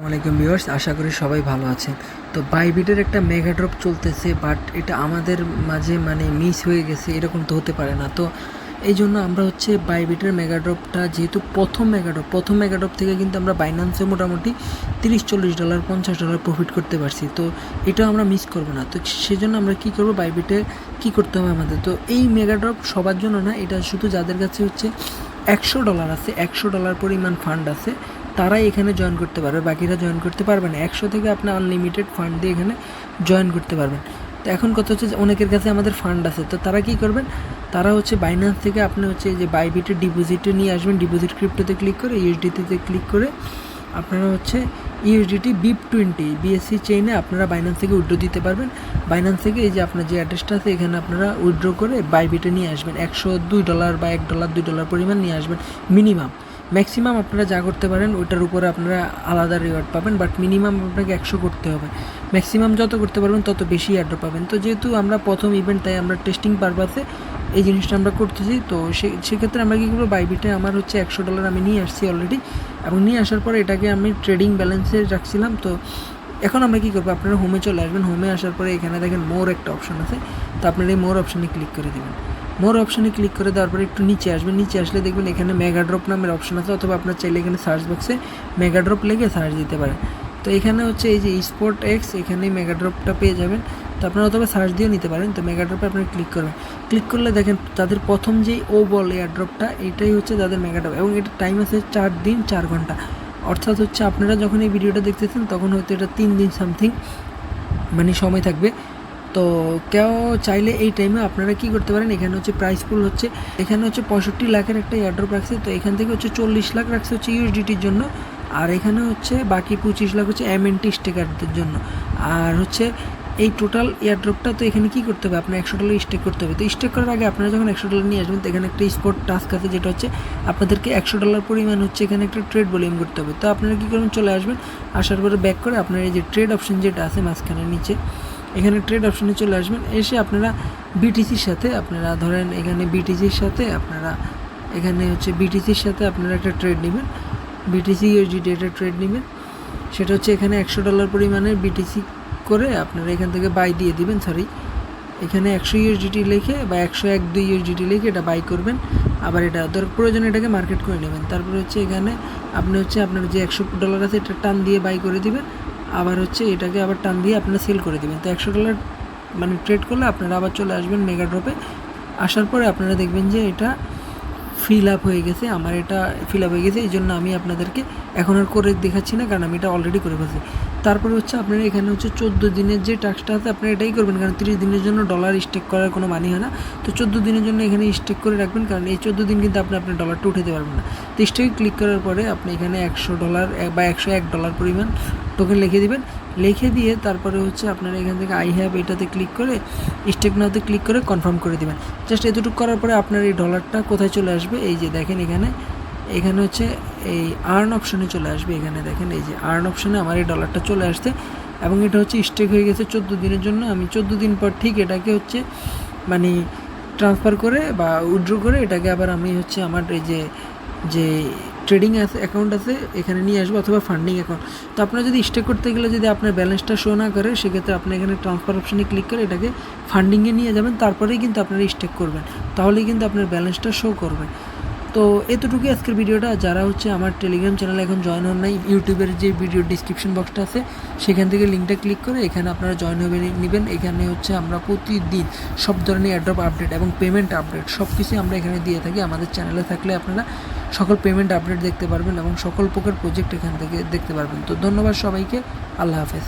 আসসালামাইকুম ভিউয়ার্স, আশা করি সবাই ভালো আছেন। তো বাইবিটের একটা মেগা ড্রপ চলতেছে, বাট এটা আমাদের মাঝে মানে মিস হয়ে গেছে, এরকম তো হতে পারে না। তো এই জন্য আমরা হচ্ছে বাইবিটের মেগা ড্রপটা, যেহেতু প্রথম মেগা ড্রপ, প্রথম মেগা ড্রপ থেকে কিন্তু আমরা বাইন্যান্সে মোটামুটি তিরিশ, চল্লিশ ডলার, পঞ্চাশ ডলার প্রফিট করতে পারছি। তো এটা আমরা মিস করব না। তো সেজন্য আমরা কী করব, বাইবিটে কী করতে হবে আমাদের? তো এই মেগা ড্রপ সবার জন্য না, এটা শুধু যাদের কাছে হচ্ছে একশো ডলার আছে, একশো ডলার পরিমাণ ফান্ড আছে তারাই এখানে জয়েন করতে পারবে, বাকিরা জয়েন করতে পারবে না। একশো থেকে আপনি আনলিমিটেড ফান্ড দিয়ে এখানে জয়েন করতে পারবেন। তো এখন কথা হচ্ছে অনেকের কাছে আমাদের ফান্ড আছে, তো তারা কি করবেন? তারা হচ্ছে বাইন্যান্স থেকে আপনি হচ্ছে যে বাইবিটের ডিপোজিটে নিয়ে আসবেন। ডিপোজিট ক্রিপ্টোতে ক্লিক করে ইউএসডিটিতে ক্লিক করে আপনারা হচ্ছে ইউএসডিটি বিপ টোয়েন্টি বিএসসি চেইনে আপনারা বাইন্যান্স থেকে উইড্রো দিতে পারবেন। বাইন্যান্স থেকে এই যে আপনার যে অ্যাড্রেসটা আছে, এখানে আপনারা উইড্রো করে বাইবিটে নিয়ে আসবেন। একশো দুই ডলার বা এক ডলার দুই ডলার পরিমাণ নিয়ে আসবেন মিনিমাম ম্যাক্সিমাম আপনারা যা করতে পারেন, ওইটার উপরে আপনারা আলাদা রিওয়ার্ড পাবেন বাট মিনিমাম আপনাকে একশো করতে হবে। ম্যাক্সিমাম যত করতে পারবেন, তত বেশি অ্যাড্রো পাবেন। তো যেহেতু আমরা প্রথম ইভেন্ট তাই আমরা টেস্টিং পারপাসে এই জিনিসটা আমরা করতেছি, তো সেক্ষেত্রে আমরা কী করব? বাইবিটে আমার হচ্ছে একশো ডলার আমি নিয়ে আসছি অলরেডি এবং নিয়ে আসার পরে এটাকে আমি ট্রেডিং ব্যালেন্সে রাখছিলাম, তো এখন আমরা কী করব? আপনারা হোমে চলে আসবেন। হোমে আসার পরে এখানে দেখেন মোর একটা অপশন আছে। তো আপনারা এই মোর অপশানে ক্লিক করে দেবেন। মোর অপশানে ক্লিক করে দেওয়ার পরে একটু নিচে আসবেন। নিচে আসলে দেখবেন এখানে মেগা ড্রপ নামের অপশন আছে। অথবা আপনার চাইলে এখানে সার্চ বক্সে মেগা ড্রপ লেগে সার্চ দিতে পারেন। তো এখানে হচ্ছে এই যে স্পোর্ট এক্স এখানে মেগা ড্রপটা পেয়ে যাবেন। তো আপনারা অথবা সার্চ দিয়েও নিতে পারেন। তো মেগা ড্রপে আপনারা ক্লিক করবেন। ক্লিক করলে দেখেন তাদের প্রথম যেই ও বল এয়ার ড্রপটা এটাই হচ্ছে তাদের মেগা ড্রপ এবং এটা টাইম আছে চার দিন, চার ঘণ্টা। অর্থাৎ হচ্ছে আপনারা যখন এই ভিডিওটা দেখতেছেন, তখন হয়তো এটা তিন দিন সামথিং মানে সময় থাকবে। তো কেউ চাইলে এই টাইমে আপনারা কি করতে পারেন, এখানে হচ্ছে প্রাইস পুল হচ্ছে। এখানে হচ্ছে পঁয়ষট্টি লাখের একটা এয়ারড্রপ রাখছে, তো এখান থেকে হচ্ছে চল্লিশ লাখ রাখছে হচ্ছে ইউএসডিটির জন্য। আর এখানে হচ্ছে বাকি পঁচিশ লাখ হচ্ছে এমএনটি স্টেকারদের জন্য। আর হচ্ছে এই টোটাল এয়ারড্রপটা তো এখানে কী করতে হবে? আপনার একশো ডলার স্টেক করতে হবে। তো স্টেক করার আগে আপনারা যখন একশো ডলার নিয়ে আসবেন, তো এখানে একটা স্পোর্ট টাস্ক আছে, যেটা হচ্ছে আপনাদেরকে একশো ডলার পরিমাণ হচ্ছে এখানে একটা ট্রেড ভলিউম করতে হবে। তো আপনারা কী করবেন? চলে আসবেন, আসার পরে ব্যাক করে আপনার এই যে ট্রেড অপশন যেটা আছে মাঝখানে নিচে, এখানে ট্রেড অপশনে চলে আসবেন। এসে আপনারা বিটিসির সাথে আপনারা ধরেন এখানে বিটিসির সাথে আপনারা, এখানে হচ্ছে বিটিসির সাথে আপনারা একটা ট্রেড নেবেন। বিটিসি ইউএসডিটি একটা ট্রেড নেবেন। সেটা হচ্ছে এখানে একশো ডলার পরিমাণের বিটিসি করে আপনারা এখান থেকে বাই দিয়ে দিবেন সরি এখানে একশো ইউএসডিটি লিখে বা একশো এক দুই ইউএসডিটি লিখে এটা বাই করবেন। আবার এটা ধর প্রয়োজনে এটাকে মার্কেট করে নেবেন। তারপরে হচ্ছে এখানে আপনি হচ্ছে আপনার যে একশো ডলার আছে এটা টান দিয়ে বাই করে দিবেন। আবার হচ্ছে এটাকে আবার টান দিয়ে আপনারা সেল করে দেবেন। তো একশো ডলার মানে ট্রেড করলে আপনারা আবার চলে আসবেন মেগা ড্রপে আসার পরে আপনারা দেখবেন যে এটা ফিল আপ হয়ে গেছে, আমার এটা ফিল আপ হয়ে গেছে, এই জন্য আমি আপনাদেরকে এখন আর করে দেখাচ্ছি না, কারণ আমি এটা অলরেডি করে ফেলছি। তারপরে হচ্ছে আপনারা এখানে হচ্ছে চোদ্দ দিনের যে টাস্কটা আছে, আপনারা এটাই করবেন, কারণ তিরিশ দিনের জন্য ডলার স্টেক করার কোনো মানি হয় না। তো চোদ্দ দিনের জন্য এখানে স্টেক করে রাখবেন, কারণ এই চোদ্দ দিন কিন্তু আপনি আপনার ডলারটা উঠাতে পারবেন না। তো স্টেকে ক্লিক করার পরে আপনি এখানে একশো ডলার বা একশো এক ডলার পরিমাণ টোকেন লিখে দিবেন। লিখে দিয়ে তারপরে হচ্ছে আপনারা এখান থেকে আই হ্যাভ এটাতে ক্লিক করে স্টেক নাওতে ক্লিক করে কনফার্ম করে দিবেন। জাস্ট এতটুকু করার পরে আপনার এই ডলারটা কোথায় চলে আসবে? এই যে দেখেন এখানে এখানে হচ্ছে এই আর্ন অপশনে চলে আসবে এখানে। দেখেন এই যে আর্ন অপশনে আমার এই ডলারটা চলে আসছে এবং এটা হচ্ছে স্টেক হয়ে গেছে চোদ্দ দিনের জন্য। আমি চোদ্দ দিন পর ঠিক এটাকে হচ্ছে মানে ট্রান্সফার করে বা উইড্রো করে এটাকে আবার আমি হচ্ছে আমার এই যে যে ট্রেডিং অ্যাকাউন্ট আছে, এখানে নিয়ে আসব অথবা ফান্ডিং অ্যাকাউন্ট তো আপনার যদি স্টেক করতে গেলে যদি আপনার ব্যালেন্সটা শো না করে, সেক্ষেত্রে আপনি এখানে ট্রান্সফার অপশানে ক্লিক করে এটাকে ফান্ডিংয়ে নিয়ে যাবেন, তারপরেই কিন্তু আপনারা স্টেক করবেন। তাহলেই কিন্তু আপনার ব্যালেন্সটা শো করবে। তো এতটুকুই আজকের ভিডিওটা। যারা হচ্ছে আমার টেলিগ্রাম চ্যানেলে এখন জয়েন হন নাই ইউটিউবের যে ভিডিও ডিসক্রিপশন বক্সটা আছে, সেখান থেকে লিঙ্কটা ক্লিক করে এখানে আপনারা জয়েন হবে নেবেন। এখানে হচ্ছে আমরা প্রতিদিন সব ধরনের অ্যাড্রপ আপডেট এবং পেমেন্ট আপডেট সব কিছুই আমরা এখানে দিয়ে থাকি। আমাদের চ্যানেলে থাকলে আপনারা সকল পেমেন্ট আপডেট দেখতে পারবেন এবং সকল প্রকার প্রজেক্ট এখান থেকে দেখতে পারবেন। তো ধন্যবাদ সবাইকে। আল্লাহ হাফেজ।